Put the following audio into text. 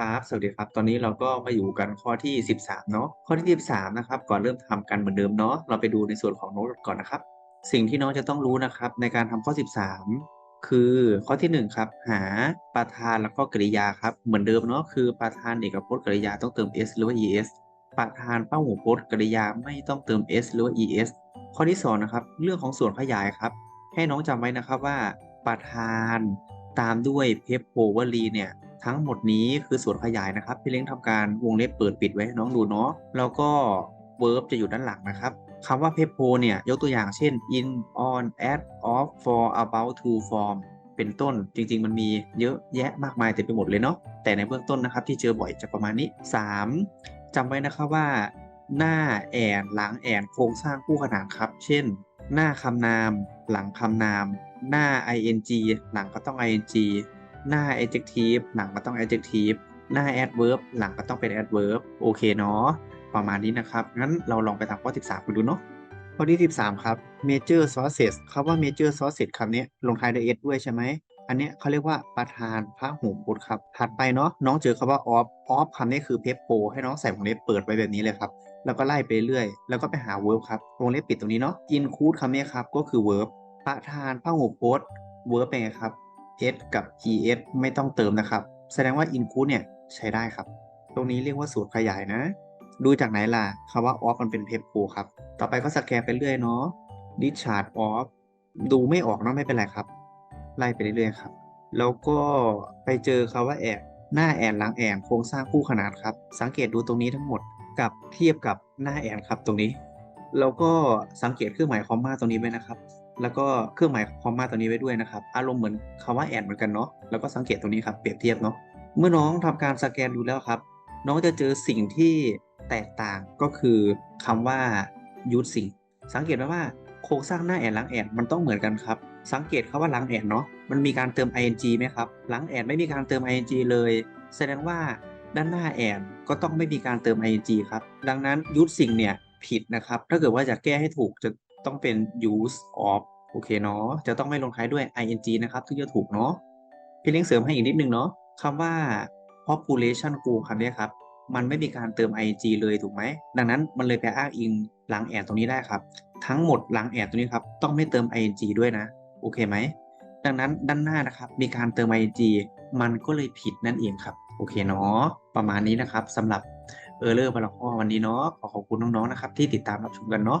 ครับ สวัสดีครับ ตอนนี้เราก็มาอยู่กันข้อที่ 13 เนาะ ข้อที่ 13 นะครับ ก่อนเริ่มทำกันเหมือนเดิมเนาะ เราไปดูในส่วนของโน้ตก่อนนะครับ สิ่งที่น้องจะต้องรู้นะครับ ในการทำข้อ 13 คือข้อที่ 1 ครับ หาประธานแล้วก็กริยาครับ เหมือนเดิมเนาะ คือประธานเอกพจน์กริยาต้องเติม s หรือว่า es ประธานเป้าหูพจน์กริยาไม่ต้องเติม s หรือว่า es ข้อที่2นะครับ เรื่องของส่วนขยายครับ ให้น้องจำไว้นะครับว่าประธานตามด้วยเพปโพวลีเนี่ย ทั้งหมดนี้คือส่วนขยายนะครับ พี่เล้งทำการวงเล็บเปิดปิดไว้น้องดูเนาะแล้วก็ verb จะอยู่ด้านหลังนะครับคำว่า p e p o เนี่ย ยกตัวอย่างเช่น in on at of for about to form เป็นต้นจริง ๆ มันมีเยอะแยะมากมายเต็มไปหมดเลยเนาะแต่ในเบื้องต้นนะครับที่เจอบ่อยจะประมาณนี้ 3. จำไว้นะครับว่า หน้าแอนหลังแอนโครงสร้างคู่ขนานครับ เช่น หน้าคำนาม หลังคำนาม หน้า ing หลังก็ต้อง ing หน้า adjective หลังก็ต้อง adjective หน้า adverb หลังก็ต้องเป็น adverb โอเคเนาะประมาณนี้นะครับ งั้นเราลองไปทำข้อ 13กันดูเนาะข้อที่ 13 ครับ major sources คำว่า major sources คำนี้ลงท้ายด้วย s ด้วยใช่ไหม อันนี้เขาเรียกว่าประธานพระหูพจน์ครับ ถัดไปเนาะน้องเจอคำว่า off off คำนี้คือ p e p o ให้น้องใส่วงเล็บเปิดไว้แบบนี้เลยครับ แล้วก็ไล่ไปเรื่อย แล้วก็ไปหา verb ครับ วงเล็บปิดตรงนี้เนาะ include คำนี้ครับ ก็คือ verb ประธานพระหูพจน์ verb เป็นไงครับ s กับ es ไม่ต้องเติมนะครับ แสดงว่า include เนี่ยใช้ได้ครับ ตรงนี้เรียกว่าสูตรขยายนะ ดูจากไหนล่ะคำว่า off มันเป็น p e p o ครับ ต่อไปก็สแกนไปเรื่อยเนาะ discharge off ดูไม่ออกเนาะไม่เป็นไรครับ ไล่ไปเรื่อยๆครับ แล้วก็ไปเจอคำว่าแอนหน้าแอนหลังแอนโครงสร้างคู่ขนานครับ สังเกตดูตรงนี้ทั้งหมดกับเทียบกับหน้าแอนครับตรงนี้ แล้วก็สังเกตเครื่องหมายคอมมาตรงนี้ไว้นะครับ แล้วก็เครื่องหมายคอมมาตรงนี้ไว้ด้วยนะครับ อารมณ์เหมือนคำว่าแอนเหมือนกันเนาะแล้วก็สังเกตตรงนี้ครับเปรียบเทียบเนาะเมื่อน้องทำการสแกนดูแล้วครับ น้องจะเจอสิ่งที่แตกต่างก็คือคำว่า using สังเกตไหมว่าโครงสร้างหน้าแอนหลังแอนมันต้องเหมือนกันครับ สังเกตคาว่าหลังแอนเนาะมันมีการเติม ing ไหมครับหลังแอนไม่มีการเติม ing เลย แสดงว่าด้านหน้าแอนก็ต้องไม่มีการเติม ing ครับ ดังนั้น using เนี่ยผิดนะครับ ถ้าเกิดว่าจะแก้ให้ถูกจะ ต้องเป็น use of โอเคเนาะจะต้องไม่ลงท้ายด้วย ing นะครับถึงจะถูกเนาะพี่เลี้ยงเสริมให้อีกนิดนึงเนาะคำว่า population goal คำนี้ครับ มันไม่มีการเติม ing เลยถูกไหม ดังนั้นมันเลยไปอ้างอิงหลังแอนตรงนี้ได้ครับ ทั้งหมดหลังแอนตรงนี้ครับ ต้องไม่เติม ing ด้วยนะ โอเคไหม ดังนั้นด้านหน้านะครับ มีการเติม ing มันก็เลยผิดนั่นเองครับ โอเคเนาะประมาณนี้นะครับสำหรับเออร์เลอร์บาลข้อวันนี้เนาะขอขอบคุณน้องๆนะครับ ที่ติดตามรับชมกันเนาะ